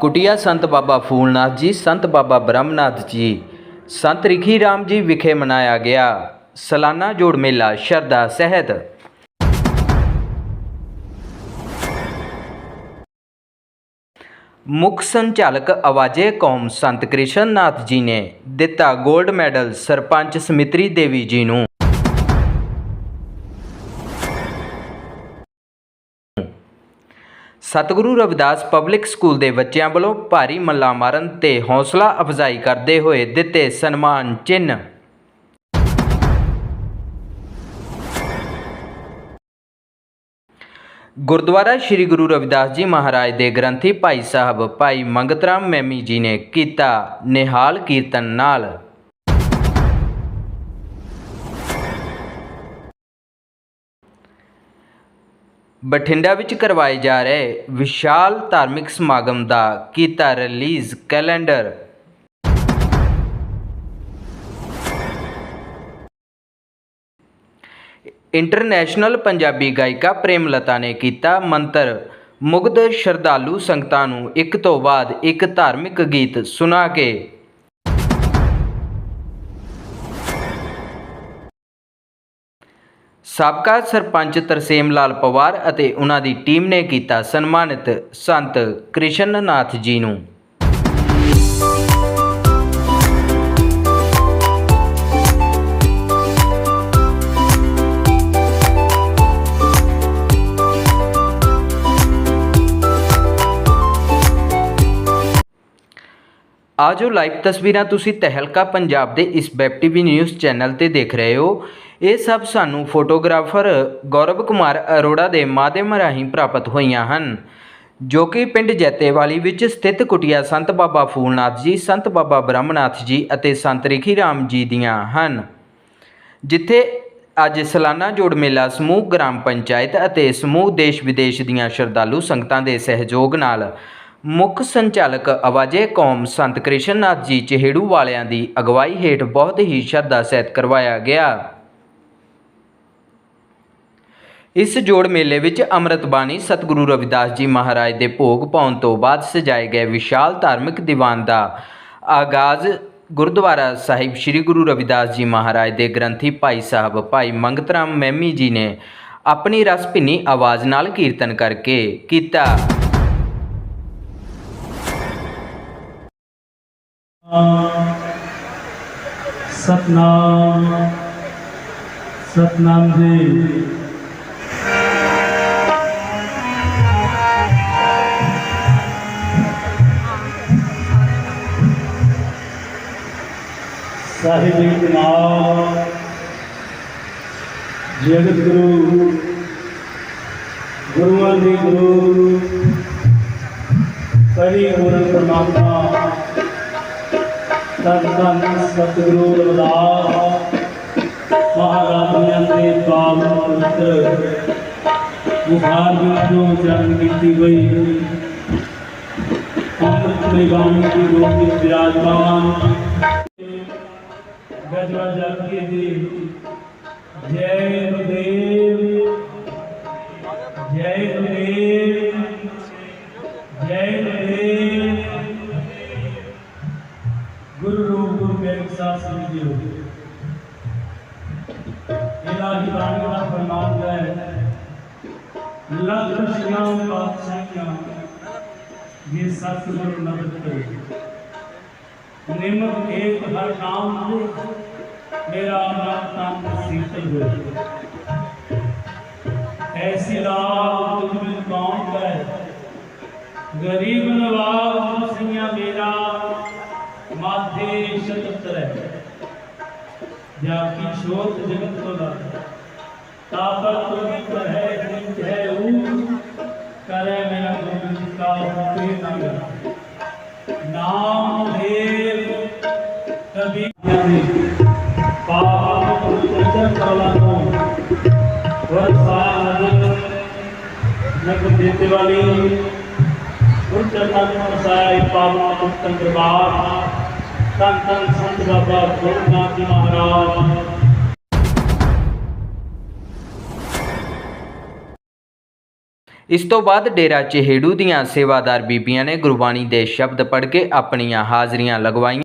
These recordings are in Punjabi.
ਕੁਟਿਆ ਸੰਤ ਬਾਬਾ ਫੂਲਨਾਥ ਜੀ, ਸੰਤ ਬਾਬਾ ਬ੍ਰਹਮਨਾਥ ਜੀ। ਸੰਤ ਰਿਖੀ ਰਾਮ ਜੀ ਵਿਖੇ ਮਨਾਇਆ ਗਿਆ ਸਾਲਾਨਾ ਜੋੜ ਮੇਲਾ, ਸ਼ਰਧਾ ਸਹਿਤ। ਮੁੱਖ ਸੰਚਾਲਕ ਆਵਾਜ਼ੇ ਕੌਮ ਸੰਤ ਕ੍ਰਿਸ਼ਨ ਨਾਥ ਜੀ ਨੇ ਦਿੱਤਾ 골ਡ ਮੈਡਲ ਸਰਪੰਚ ਸਮਿਤਰੀ ਦੇਵੀ ਜੀ ਨੂੰ। ਸਤਿਗੁਰੂ ਰਵਿਦਾਸ ਪਬਲਿਕ ਸਕੂਲ ਦੇ ਬੱਚਿਆਂ ਵੱਲੋਂ ਭਾਰੀ ਮੱਲਾ ਮਾਰਨ ਤੇ ਹੌਸਲਾ ਅਫਜ਼ਾਈ ਕਰਦੇ ਹੋਏ ਦਿੱਤੇ ਸਨਮਾਨ ਚਿੰਨ੍ਹ। ਗੁਰਦੁਆਰਾ ਸ੍ਰੀ ਗੁਰੂ ਰਵਿਦਾਸ ਜੀ ਮਹਾਰਾਜ ਦੇ ਗ੍ਰੰਥੀ ਭਾਈ ਸਾਹਿਬ ਭਾਈ ਮੰਗਤ ਰਾਮ ਮੈਮੀ ਜੀ ਨੇ ਕੀਤਾ ਨਿਹਾਲ ਕੀਰਤਨ ਨਾਲ। ਬਠਿੰਡਾ ਵਿੱਚ ਕਰਵਾਏ ਜਾ ਰਹੇ ਵਿਸ਼ਾਲ ਧਾਰਮਿਕ ਸਮਾਗਮ ਦਾ ਕੀਤਾ ਰਿਲੀਜ਼ ਕੈਲੰਡਰ। ਇੰਟਰਨੈਸ਼ਨਲ ਪੰਜਾਬੀ ਗਾਇਕਾ ਪ੍ਰੇਮਲਤਾ ਨੇ ਕੀਤਾ ਮੰਤਰ। ਮੁਗਧ ਸ਼ਰਧਾਲੂ ਸੰਗਤਾਂ ਨੂੰ ਇੱਕ ਤੋਂ ਬਾਅਦ ਇੱਕ ਧਾਰਮਿਕ ਗੀਤ ਸੁਣਾ ਕੇ ਸਾਬਕਾ ਸਰਪੰਚ ਤਰਸੇਮ ਲਾਲ ਪਵਾਰ ਅਤੇ ਉਹਨਾਂ ਦੀ ਟੀਮ ਨੇ ਕੀਤਾ ਸਨਮਾਨਿਤ ਸੰਤ ਕ੍ਰਿਸ਼ਨ ਨਾਥ ਜੀ ਨੂੰ। ਆਜੋ ਲਾਈਵ ਤਸਵੀਰਾਂ ਤੁਸੀਂ ਤਹਿਲਕਾ ਪੰਜਾਬ ਦੇ ਇਸ ਵੈਬ ਟੀਵੀ ਨਿਊਜ਼ ਚੈਨਲ ਤੇ ਦੇਖ ਰਹੇ ਹੋ। ਇਹ ਸਭ ਸਾਨੂੰ ਫੋਟੋਗ੍ਰਾਫਰ ਗੌਰਵ ਕੁਮਾਰ ਅਰੋੜਾ ਦੇ ਮਾਧਿਅਮ ਰਾਹੀਂ ਪ੍ਰਾਪਤ ਹੋਈਆਂ ਹਨ, ਜੋ ਕਿ ਪਿੰਡ ਜੈਤੇਵਾਲੀ ਵਿੱਚ ਸਥਿਤ ਕੁਟਿਆ ਸੰਤ ਬਾਬਾ ਫੂਲਨਾਥ ਜੀ, ਸੰਤ ਬਾਬਾ ਬ੍ਰਹਮਨਾਥ ਜੀ ਅਤੇ ਸੰਤ ਰਿਖੀ ਰਾਮ ਜੀ ਦੀਆਂ ਹਨ। ਜਿੱਥੇ ਅੱਜ ਸਲਾਨਾ ਜੋੜ ਮੇਲਾ ਸਮੂਹ ਗ੍ਰਾਮ ਪੰਚਾਇਤ ਅਤੇ ਸਮੂਹ ਦੇਸ਼ ਵਿਦੇਸ਼ ਦੀਆਂ ਸ਼ਰਧਾਲੂ ਸੰਗਤਾਂ ਦੇ ਸਹਿਯੋਗ ਨਾਲ ਮੁੱਖ ਸੰਚਾਲਕ ਆਵਾਜ਼ੇ ਕੌਮ ਸੰਤ ਕ੍ਰਿਸ਼ਨ ਨਾਥ ਜੀ ਚਿਹੜੂ ਵਾਲਿਆਂ ਦੀ ਅਗਵਾਈ ਹੇਠ ਬਹੁਤ ਹੀ ਸ਼ਰਧਾ ਸਹਿਤ ਕਰਵਾਇਆ ਗਿਆ। ਇਸ ਜੋੜ ਮੇਲੇ ਵਿੱਚ ਅੰਮ੍ਰਿਤ ਬਾਣੀ ਸਤਿਗੁਰੂ ਰਵਿਦਾਸ ਜੀ ਮਹਾਰਾਜ ਦੇ ਭੋਗ ਪਾਉਣ ਤੋਂ ਬਾਅਦ ਸਜਾਏ ਗਏ ਵਿਸ਼ਾਲ ਧਾਰਮਿਕ ਦੀਵਾਨ ਦਾ ਆਗਾਜ਼ ਗੁਰਦੁਆਰਾ ਸਾਹਿਬ ਸ੍ਰੀ ਗੁਰੂ ਰਵਿਦਾਸ ਜੀ ਮਹਾਰਾਜ ਦੇ ਗ੍ਰੰਥੀ ਭਾਈ ਸਾਹਿਬ ਭਾਈ ਮੰਗਤ ਰਾਮ ਮਹਿਮੀ ਜੀ ਨੇ ਆਪਣੀ ਰਸ ਭਿੰਨੀ ਆਵਾਜ਼ ਨਾਲ ਕੀਰਤਨ ਕਰਕੇ ਕੀਤਾ। ਸਤਨਾਮ ਸਤਨਾਮ ਜੀ। ਸਾਹਿਬ ਜੀ ਨਾਮ ਜਗਤ ਗੁਰੂ, ਗੁਰੂਆਂ ਦੇ ਗੁਰੂ ਕਰੀ ਗੁਰੂ ਪਰਮਾਤਮਾ ਧੰਨ ਸਤਿਗੁਰੂ ਰਵਿਦਾਸ ਮਹਾਰਾਜਾਂ ਦੇ ਪਾਵਨ ਪਵਿੱਤਰ ਮੁਖਾਰ ਵਿੱਚੋਂ ਉਚਾਰਨ ਕੀਤੀ ਗਈ। ਅੰਮ੍ਰਿਤ ਦੀ ਬਾਣੀ ਦੀ ਰੂਪ ਵਿੱਚ ਵਿਰਾਜਮਾਨ ਗਜਵਾ ਜਪੀ ਦੀ ਜੈ ਗੁਰਦੇਵ ਜੈ ਗੁਰਦੇਵ ਜੈ ਗੁਰਦੇਵ ਗੁਰੂ ਰੂਪ ਗੁਰੂ ਗ੍ਰੰਥ ਸਾਹਿਬ ਸਿੰਘ ਜੀ ਹੋ ਇਲਾਹੀ ਬਾਣੀ ਦਾ ਫਰਮਾਨ ਹੈ ਲੱਖ ਸ਼ਿਆਂ ਪਾਤਸ਼ਾਹੀਆਂ ਇਹ ਸਤਿਗੁਰ ਨਬਦ ਕਰੇ ਨਿਮਕ ਏਕ ਹਰ ਨਾਮ ਦੇ ਮੇਰਾ ਮਨ ਤਨ ਸੀਤਲ ਹੋਏ ਐਸੀ ਰਾਤ ਤੁਝ ਬਿਨ ਕੌਣ ਹੈ ਗਰੀਬ ਨਵਾਜ਼ ਸਿੰਘਿਆ ਮੇਰਾ ਮਾਧੇ ਸ਼ਤਤਰ ਹੈ ਜਾ ਕੀ ਸ਼ੋਤ ਜਗਤ ਕੋ ਦਾ ਤਾਪਰ ਤੁਮੀ ਪਰ ਹੈ ਜਿਨ ਹੈ ਊ ਕਰੇ ਮੇਰਾ ਨਗ ਦੇਤੇ ਵਾਲੀ ਗੁਰਚਰਨਾਂ ਨੂੰ ਵਸਾਇਆ ਪਾਵਨ ਪਵਿੱਤਰ ਦਰਬਾਰ ਧੰਨ ਧੰਨ ਸੰਤ ਬਾਬਾ ਗੁਰਨਾਥ ਜੀ ਮਹਾਰਾਜ। ਇਸ ਤੋਂ ਬਾਅਦ ਡੇਰਾ ਚਹੇੜੂ ਦੀਆਂ ਸੇਵਾਦਾਰ ਬੀਬੀਆਂ ਨੇ ਗੁਰਬਾਣੀ ਦੇ ਸ਼ਬਦ ਪੜ੍ਹ ਕੇ ਆਪਣੀਆਂ ਹਾਜ਼ਰੀਆਂ ਲਗਵਾਈਆਂ।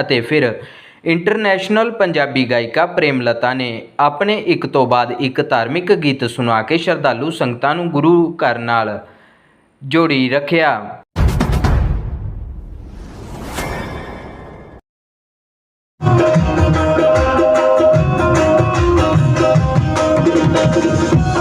ਅਤੇ ਫਿਰ ਇੰਟਰਨੈਸ਼ਨਲ ਪੰਜਾਬੀ ਗਾਇਕਾ ਪ੍ਰੇਮਲਤਾ ਨੇ ਆਪਣੇ ਇੱਕ ਤੋਂ ਬਾਅਦ ਇੱਕ ਧਾਰਮਿਕ ਗੀਤ ਸੁਣਾ ਕੇ ਸ਼ਰਧਾਲੂ ਸੰਗਤਾਂ ਨੂੰ ਗੁਰੂ ਘਰ ਨਾਲ ਜੋੜੀ ਰੱਖਿਆ। ਜਾਤੀ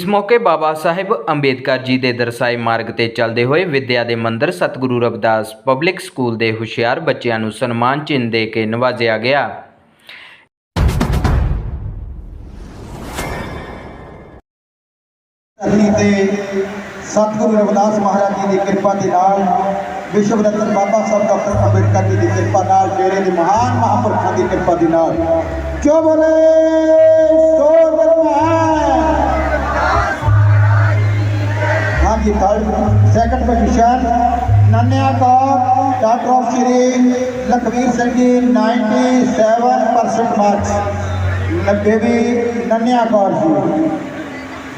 ਇਸ ਮੌਕੇ ਬਾਬਾ ਸਾਹਿਬ ਅੰਬੇਦਕਰ ਜੀ ਦੇ ਦਰਸਾਏ ਮਾਰਗ ਤੇ ਚੱਲਦੇ ਹੋਏ ਵਿਦਿਆ ਦੇ ਮੰਦਰ ਸਤਿਗੁਰੂ ਰਵਿਦਾਸ ਪਬਲਿਕ ਸਕੂਲ ਦੇ ਹੁਸ਼ਿਆਰ ਬੱਚਿਆਂ ਨੂੰ ਸਨਮਾਨ ਚਿੰਨ੍ਹ ਦੇ ਕੇ ਨਵਾਜ਼ਿਆ ਗਿਆ। ਧਰਤੀ ਤੇ ਸਤਿਗੁਰੂ ਰਵਿਦਾਸ ਮਹਾਰਾਜ ਜੀ ਦੀ ਕਿਰਪਾ ਦੇ ਨਾਲ ਵਿਸ਼ਵ ਰਤਨ ਬਾਬਾ ਸਾਹਿਬ ਡਾਕਟਰ ਅੰਬੇਡਕਰ ਜੀ ਦੀ ਕਿਰਪਾ ਨਾਲ ਡੇਰੇ ਦੇ ਮਹਾਨ ਮਹਾਂਪੁਰਖਾਂ ਦੀ ਕਿਰਪਾ ਦੇ ਨਾਲ। ਜੋ ਬੋਲੇ? ਸੋ ਹਾਂਜੀ third second position Nanniya Kaur daughter of Shri Lakhvir Singh ji 97% marks baby Nanniya Kaur ji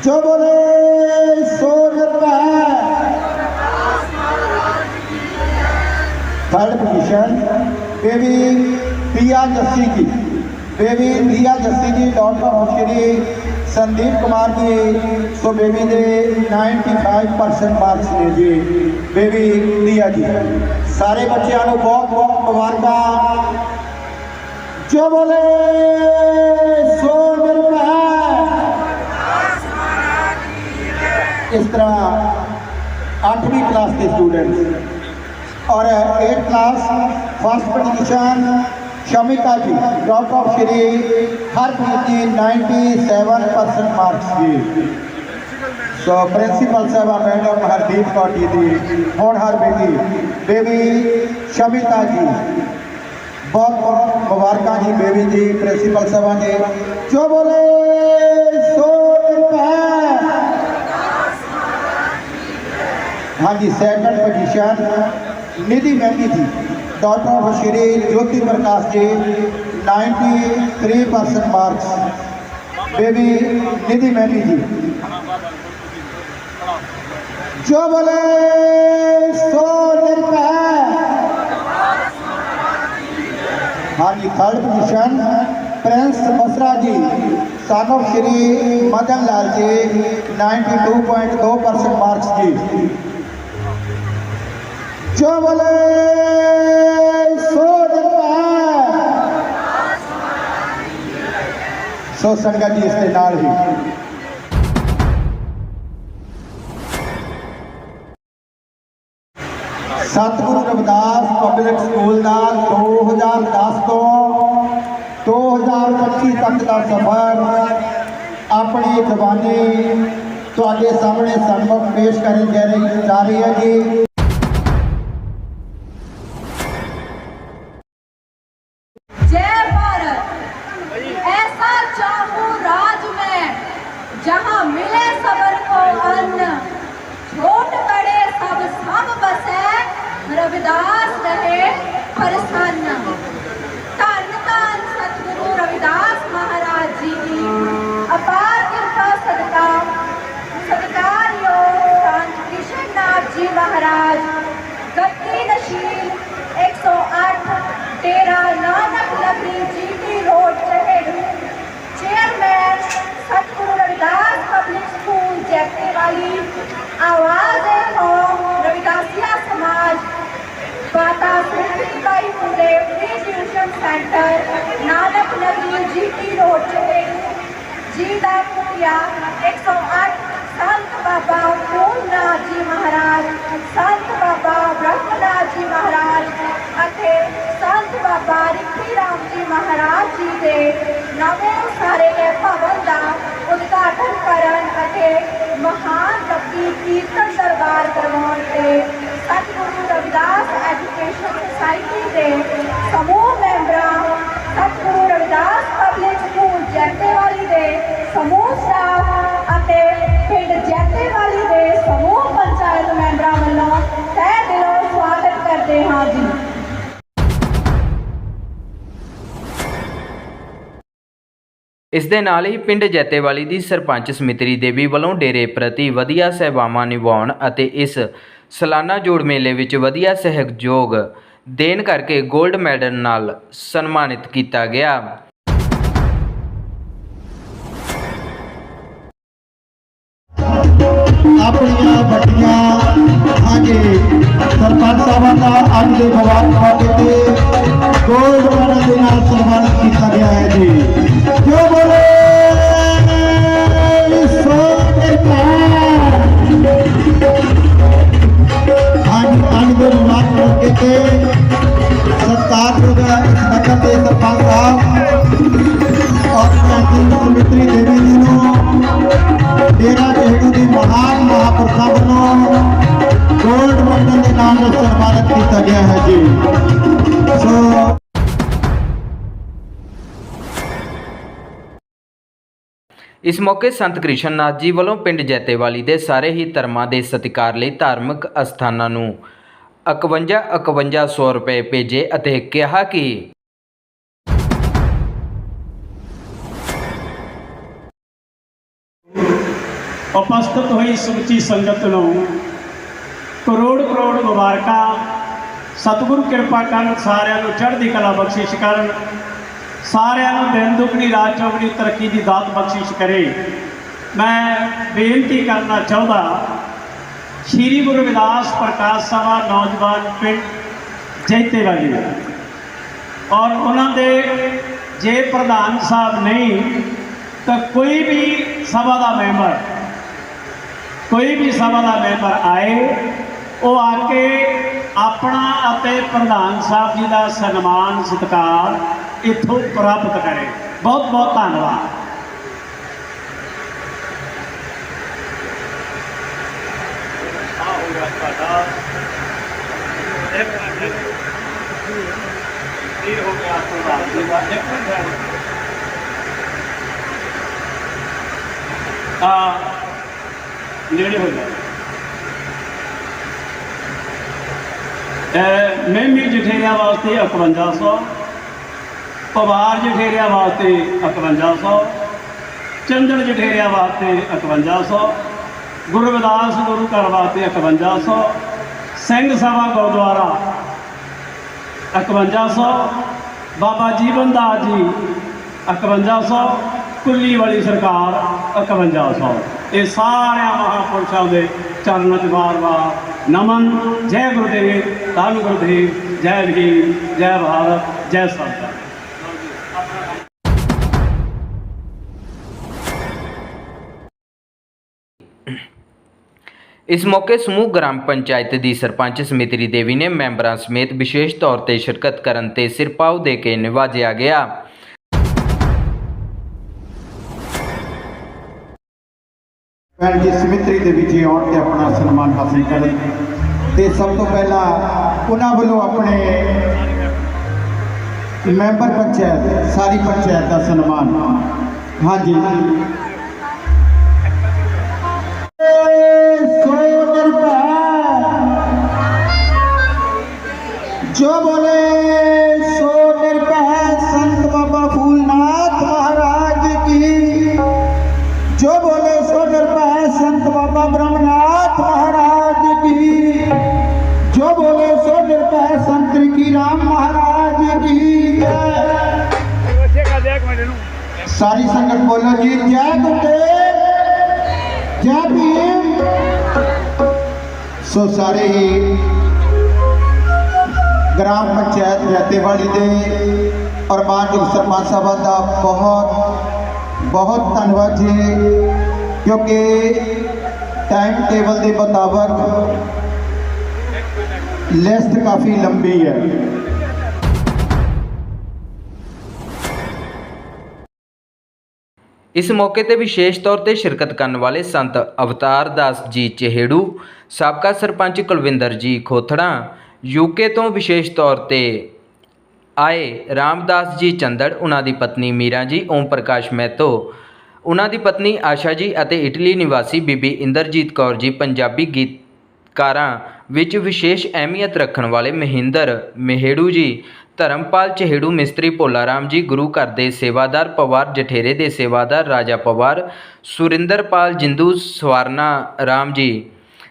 ਜੋ ਬੋਲੇ ਸੋ ਨਿਰਭੈ third position baby Priya Jassi ji baby Priya Jassi ji daughter of Shri Sandeep Kumar ji, so baby ਦੇ 95% ਮਾਰਕਸ ਨੇ ਜੀ, ਬੇਬੀ ਦੀਆ ਜੀ। ਸਾਰੇ ਬੱਚਿਆਂ ਨੂੰ ਬਹੁਤ ਬਹੁਤ ਮੁਬਾਰਕਾਂ। ਜੋ ਬੋਲੇ, ਸੋ ਮਿਲ ਇਸ ਤਰ੍ਹਾਂ 8ਵੀਂ ਕਲਾਸ ਦੇ ਸਟੂਡੈਂਟਸ ਔਰ 8 class first position Shamita ji drop of Shri Harpreet ji 97 percent marks ji so principal साहबा मैडम हरदीप कौर जी की हर बेटी बेबी शमिता जी बहुत बहुत मुबारक जी बेबी जी प्रिंसिपल साहबा ने जो बोले सो हाँ जी सैकंड पोजिशन निधि महँगी जी। Of Shri Jyoti Prakash ji 93% marks baby ਨਿਧੀ ਮਹਿੰਦੀ ਜੀ ਜੋ ਬੋਲੇ ਸੋ ਨਿਰਭੈ ਹਾਂਜੀ ਥਰਡ ਪੋਜੀਸ਼ਨ ਪ੍ਰਿੰਸ ਬਸਰਾ ਜੀ son of Shri Madan Lal ji 92.2% marks ਜੀ ਜੋ ਬੋਲੇ ਸੋ ਨਿਰਭੈ ਸੋ ਸੰਗਤ ਜੀ, ਇਸ ਦੇ ਨਾਲ ਹੀ। ਸਤਿਗੁਰੂ ਰਵਿਦਾਸ ਪਬਲਿਕ ਸਕੂਲ ਦਾ 2010 ਤੋਂ 2025 ਤੱਕ ਦਾ ਸਫ਼ਰ ਆਪਣੀ ਜ਼ਬਾਨੀ ਤੁਹਾਡੇ ਸਾਹਮਣੇ ਸਨਮੁਖ ਪੇਸ਼ ਕਰਨ ਜਾ ਰਹੀ ਜਾ ਰਹੀ ਹੈ ਜੀ। नदी जीटी रोड चहेड़ी चेयरमैन सतगुरु रविदास पब्लिक स्कूल जैसे वाली आवाज़ है होम रविदासिया समाज। माता Sunitai Munde pre tuition centre, Nanak नदी जीटी रोड चहेड़ी जी दा कुटिया एक सौ आठ संत बाबा पूर्णनाथ जी महाराज। संत बाबा ब्रह्मनाथ जी महाराज। ਅਤੇ ਸੰਤ ਬਾਬਾ ਰਿੱਖੀ ਰਾਮ ਜੀ ਮਹਾਰਾਜ ਜੀ ਦੇ ਨਵੇਂ ਉਸਾਰੇ ਗਏ ਭਵਨ ਦਾ ਉਦਘਾਟਨ ਕਰਨ ਅਤੇ ਮਹਾਨ ਰੱਬੀ ਕੀਰਤਨ ਦਰਬਾਰ ਕਰਵਾਉਣ ਤੇ ਸਤਿਗੁਰੂ ਰਵਿਦਾਸ ਐਜੂਕੇਸ਼ਨ ਸੁਸਾਇਟੀ ਦੇ ਸਮੂਹ ਮੈਂਬਰਾਂ, ਸਤਿਗੁਰੂ ਇਸ ਦੇ ਨਾਲ ਹੀ ਪਿੰਡ ਜੈਤੇਵਾਲੀ ਦੀ ਸਰਪੰਚ ਸਮਿਤਰੀ ਦੇਵੀ ਵੱਲੋਂ ਡੇਰੇ ਪ੍ਰਤੀ ਵਧੀਆ ਸੇਵਾਵਾਂ ਨਿਭਾਉਣ ਅਤੇ ਇਸ ਸਾਲਾਨਾ ਜੋੜ ਮੇਲੇ ਵਿੱਚ ਵਧੀਆ ਸਹਿਯੋਗ ਦੇਣ ਕਰਕੇ 골ਡ ਮੈਡਲ ਨਾਲ ਸਨਮਾਨਿਤ ਕੀਤਾ ਗਿਆ। ਆਪਣੀਆਂ ਵੱਡੀਆਂ ਹਾਂਜੀ, ਸਰਪੰਚ ਸਾਹਿਬਾਨ ਦਾ ਅੱਜ ਦੇ ਮਵਾਕ ਮੌਕੇ ਤੇ ਗੋਲਡ ਮੈਡਲ ਦੇ ਨਾਲ ਸਨਮਾਨਿਤ ਕੀਤਾ ਗਿਆ ਹੈ ਜੀ। ਜੋ ਇਸ ਮੌਕੇ ਸੰਤ ਕ੍ਰਿਸ਼ਨ ਨਾਥ ਜੀ ਵੱਲੋਂ ਪਿੰਡ ਜੈਤੇਵਾਲੀ ਦੇ ਸਾਰੇ ਹੀ ਧਰਮਾਂ ਦੇ ਸਤਿਕਾਰ ਲਈ ਧਾਰਮਿਕ ਅਸਥਾਨਾਂ ਨੂੰ 51 5100 ਰੁਪਏ ਭੇਜੇ ਅਤੇ ਕਿਹਾ ਕਿ ਉਪਸਥਿਤ ਹੋਈ ਸਮੁੱਚੀ ਸੰਗਤ ਨੂੰ ਕਰੋੜ ਕਰੋੜ ਮੁਬਾਰਕਾਂ। ਸਤਿਗੁਰੂ ਕਿਰਪਾ ਕਰਨ ਸਾਰਿਆਂ ਨੂੰ ਚੜ੍ਹਦੀ ਕਲਾ ਬਖਸ਼ਿਸ਼ ਕਰਨ। ਸਾਰਿਆਂ ਨੂੰ ਦਿਨ ਦੁਗਣੀ, ਰਾਤ ਚੌਗਣੀ ਤਰੱਕੀ ਦੀ ਦਾਤ ਬਖਸ਼ਿਸ਼ ਕਰੇ। ਮੈਂ ਬੇਨਤੀ ਕਰਨਾ ਚਾਹੁੰਦਾ ਸ਼੍ਰੀ ਗੁਰੂ ਰਵਿਦਾਸ ਪ੍ਰਕਾਸ਼ ਸਭਾ ਨੌਜਵਾਨ ਪਿੰਡ ਜੈਤੇ ਵਾਲੀ ਔਰ ਉਹਨਾਂ ਦੇ ਜੇ ਪ੍ਰਧਾਨ ਸਾਹਿਬ ਨਹੀਂ, ਤਾਂ ਕੋਈ ਵੀ ਸਭਾ ਦਾ ਮੈਂਬਰ, ਕੋਈ ਵੀ ਸਭਾ ਦਾ ਮੈਂਬਰ ਆਏ, ਉਹ ਆ ਕੇ ਆਪਣਾ ਅਤੇ ਪ੍ਰਧਾਨ ਸਾਹਿਬ ਜੀ ਦਾ ਸਨਮਾਨ, ਸਤਿਕਾਰ ਇੱਥੋਂ ਪ੍ਰਾਪਤ ਕਰੇ। ਬਹੁਤ ਬਹੁਤ ਧੰਨਵਾਦ। ਹੋ ਗਿਆ ਤੁਹਾਡਾ ਇੱਕ ਮਿੰਟ ਆ ਨੇੜੇ ਹੋ ਜਾ। ਇਹ ਮਹਿਮੀ ਜਠੇਰਿਆਂ ਵਾਸਤੇ 5100 ਪਵਾਰ ਜਠੇਰਿਆਂ ਵਾਸਤੇ 5100 ਚੰਦਨ ਜਠੇਰਿਆਂ ਵਾਸਤੇ 5100 ਗੁਰਵਿਦਾਸ ਗੁਰੂ ਘਰ ਵਾਸਤੇ 5100 ਸਿੰਘ ਸਭਾ ਗੁਰਦੁਆਰਾ 5100 ਬਾਬਾ ਜੀਵਨ ਦਾਸ ਜੀ 5100 ਕੁੱਲੀ ਵਾਲੀ ਸਰਕਾਰ 5100 ਇਹ ਸਾਰਿਆਂ ਮਹਾਪੁਰਸ਼ਾਂ ਦੇ ਚਰਨਾਂ 'ਚ ਵਾਰ-ਵਾਰ ਨਮਨ। ਜੈ ਗੁਰਦੇਵ, ਧੰਨ ਗੁਰਦੇਵ, ਜੈ ਵੀਰ ਜੈ ਭਾਰਤ, ਜੈ ਸਰਦਾਰ ਇਸ ਮੌਕੇ ਸਮੂਹ ਗ੍ਰਾਮ ਪੰਚਾਇਤ ਦੀ ਸਰਪੰਚ ਸਮਿਤਰੀ ਦੇਵੀ ਨੇ ਮੈਂਬਰਾਂ ਸਮੇਤ ਵਿਸ਼ੇਸ਼ ਤੌਰ ਤੇ ਸ਼ਿਰਕਤ ਕਰਨ ਤੇ ਸਿਰਪਾਉ ਦੇ ਕੇ ਨਿਵਾਜਿਆ ਗਿਆ। ਭੈਣ ਜੀ ਸਮਿਤਰੀ ਦੇ ਵਿੱਚ ਆਉਣ ਤੇ ਆਪਣਾ ਸਨਮਾਨ ਹਾਸਲ ਕਰਨ ਤੇ ਸਭ ਤੋਂ ਪਹਿਲਾਂ ਉਹਨਾਂ ਵੱਲੋਂ ਆਪਣੇ ਮੈਂਬਰ ਪੰਚਾਇਤ, ਸਾਰੀ ਪੰਚਾਇਤ ਦਾ ਸਨਮਾਨ। ਹਾਂਜੀ। जो बोले सो निर्भय है संत बाबा फूलनाथ महाराज की जो बोले सो निर्भय है संत बाबा ब्रह्मनाथ महाराज की जो बोले सो निर्भय है संत की राम महाराज की जय सारी संगत बोलो जी जय गुरुदेव ਸੋ ਸਾਰੇ ਹੀ ਗ੍ਰਾਮ ਪੰਚਾਇਤ ਰਤੇਵਾਲੀ ਦੇ ਔਰ ਮਾਨਯੋਗ ਸਰਪੰਚ ਸਾਹਿਬ ਦਾ ਬਹੁਤ ਬਹੁਤ ਧੰਨਵਾਦ ਜੀ, ਕਿਉਂਕਿ ਟਾਈਮ ਟੇਬਲ ਦੇ ਮੁਤਾਬਕ ਲਿਸਟ ਕਾਫੀ ਲੰਬੀ ਹੈ। ਇਸ ਮੌਕੇ ਤੇ ਵਿਸ਼ੇਸ਼ ਤੌਰ ਤੇ ਸ਼ਿਰਕਤ ਕਰਨ ਵਾਲੇ ਸੰਤ ਅਵਤਾਰ ਦਾਸ ਜੀ ਚਿਹੜੂ, ਸਾਬਕਾ ਸਰਪੰਚ ਕੁਲਵਿੰਦਰ ਜੀ ਖੋਥੜਾ ਯੂਕੇ ਤੋਂ ਵਿਸ਼ੇਸ਼ ਤੌਰ ਤੇ ਆਏ ਰਾਮਦਾਸ ਜੀ ਚੰਦੜ, ਉਹਨਾਂ ਦੀ ਪਤਨੀ ਮੀਰਾ ਜੀ, ਓਮ ਪ੍ਰਕਾਸ਼ ਮਹਿਤੋ, ਉਹਨਾਂ ਦੀ ਪਤਨੀ ਆਸ਼ਾ ਜੀ ਅਤੇ ਇਟਲੀ ਨਿਵਾਸੀ ਬੀਬੀ ਇੰਦਰਜੀਤ ਕੌਰ ਜੀ ਪੰਜਾਬੀ ਗੀਤਕਾਰਾਂ ਵਿੱਚ ਵਿਸ਼ੇਸ਼ ਅਹਿਮੀਅਤ ਰੱਖਣ ਵਾਲੇ ਮਹਿੰਦਰ ਮਹਿੜੂ ਜੀ ਧਰਮਪਾਲ ਚਹੇੜੂ ਮਿਸਤਰੀ ਭੋਲਾ ਰਾਮ ਜੀ, ਗੁਰੂ ਘਰ ਦੇ ਸੇਵਾਦਾਰ ਪਵਾਰ, ਜਠੇਰੇ ਦੇ ਸੇਵਾਦਾਰ, ਰਾਜਾ ਪਵਾਰ, ਸੁਰਿੰਦਰਪਾਲ ਜਿੰਦੂ, ਸਵਾਰਨਾ ਰਾਮ ਜੀ,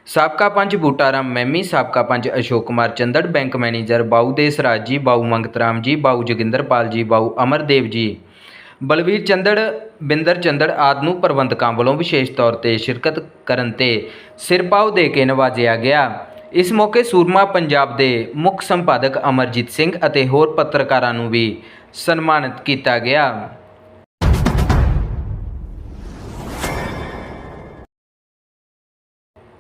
ਸਾਬਕਾ ਪੰਚ ਬੂਟਾਰਾਮ ਮੈਮੀ ਸਾਬਕਾ ਪੰਚ ਅਸ਼ੋਕ ਕੁਮਾਰ ਚੰਦੜ, ਬੈਂਕ ਮੈਨੇਜਰ ਬਾਊ ਦੇਸਰਾਜ ਜੀ, ਬਾਊ ਮੰਗਤਰਾਮ ਜੀ, ਬਾਊ ਜੋਗਿੰਦਰਪਾਲ ਜੀ, ਬਾਊ ਅਮਰਦੇਵ ਜੀ। ਬਲਵੀਰ ਚੰਦੜ, ਬਿੰਦਰ ਚੰਦੜ ਆਦਿ ਨੂੰ ਪ੍ਰਬੰਧਕਾਂ ਵੱਲੋਂ ਵਿਸ਼ੇਸ਼ ਤੌਰ ਤੇ ਸ਼ਿਰਕਤ ਕਰਨ ਤੇ ਸਿਰਪਾਉ ਦੇ ਕੇ ਨਵਾਜਿਆ ਗਿਆ। ਇਸ ਮੌਕੇ ਸੂਰਮਾ ਪੰਜਾਬ ਦੇ ਮੁੱਖ ਸੰਪਾਦਕ ਅਮਰਜੀਤ ਸਿੰਘ ਅਤੇ ਹੋਰ ਪੱਤਰਕਾਰਾਂ ਨੂੰ ਵੀ ਸਨਮਾਨਿਤ ਕੀਤਾ ਗਿਆ।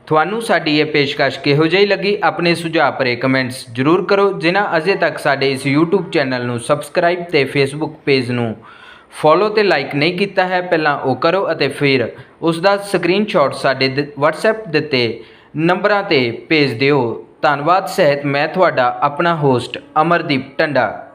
ਤੁਹਾਨੂੰ ਸਾਡੀ ਇਹ ਪੇਸ਼ਕਸ਼ ਕਿਹੋ ਜਿਹੀ ਲੱਗੀ? ਆਪਣੇ ਸੁਝਾਅ ਭਰੇ ਕਮੈਂਟਸ ਜ਼ਰੂਰ ਕਰੋ, ਜਿਨ੍ਹਾਂ ਅਜੇ ਤੱਕ ਸਾਡੇ ਇਸ YouTube ਚੈਨਲ ਨੂੰ ਸਬਸਕ੍ਰਾਈਬ ਤੇ Facebook ਪੇਜ ਨੂੰ ਫੋਲੋ ਤੇ ਲਾਈਕ ਨਹੀਂ ਕੀਤਾ ਹੈ, ਪਹਿਲਾਂ ਉਹ ਕਰੋ ਅਤੇ ਫਿਰ ਉਸ ਦਾ ਸਕਰੀਨਸ਼ਾਟ ਸਾਡੇ ਦ- WhatsApp ਦਿੱਤੇ ਨੰਬਰਾਂ ਤੇ ਭੇਜ ਦਿਓ। ਧੰਨਵਾਦ ਸਹਿਤ ਮੈਂ ਤੁਹਾਡਾ ਆਪਣਾ ਹੋਸਟ ਅਮਰਦੀਪ ਟੰਡਾ।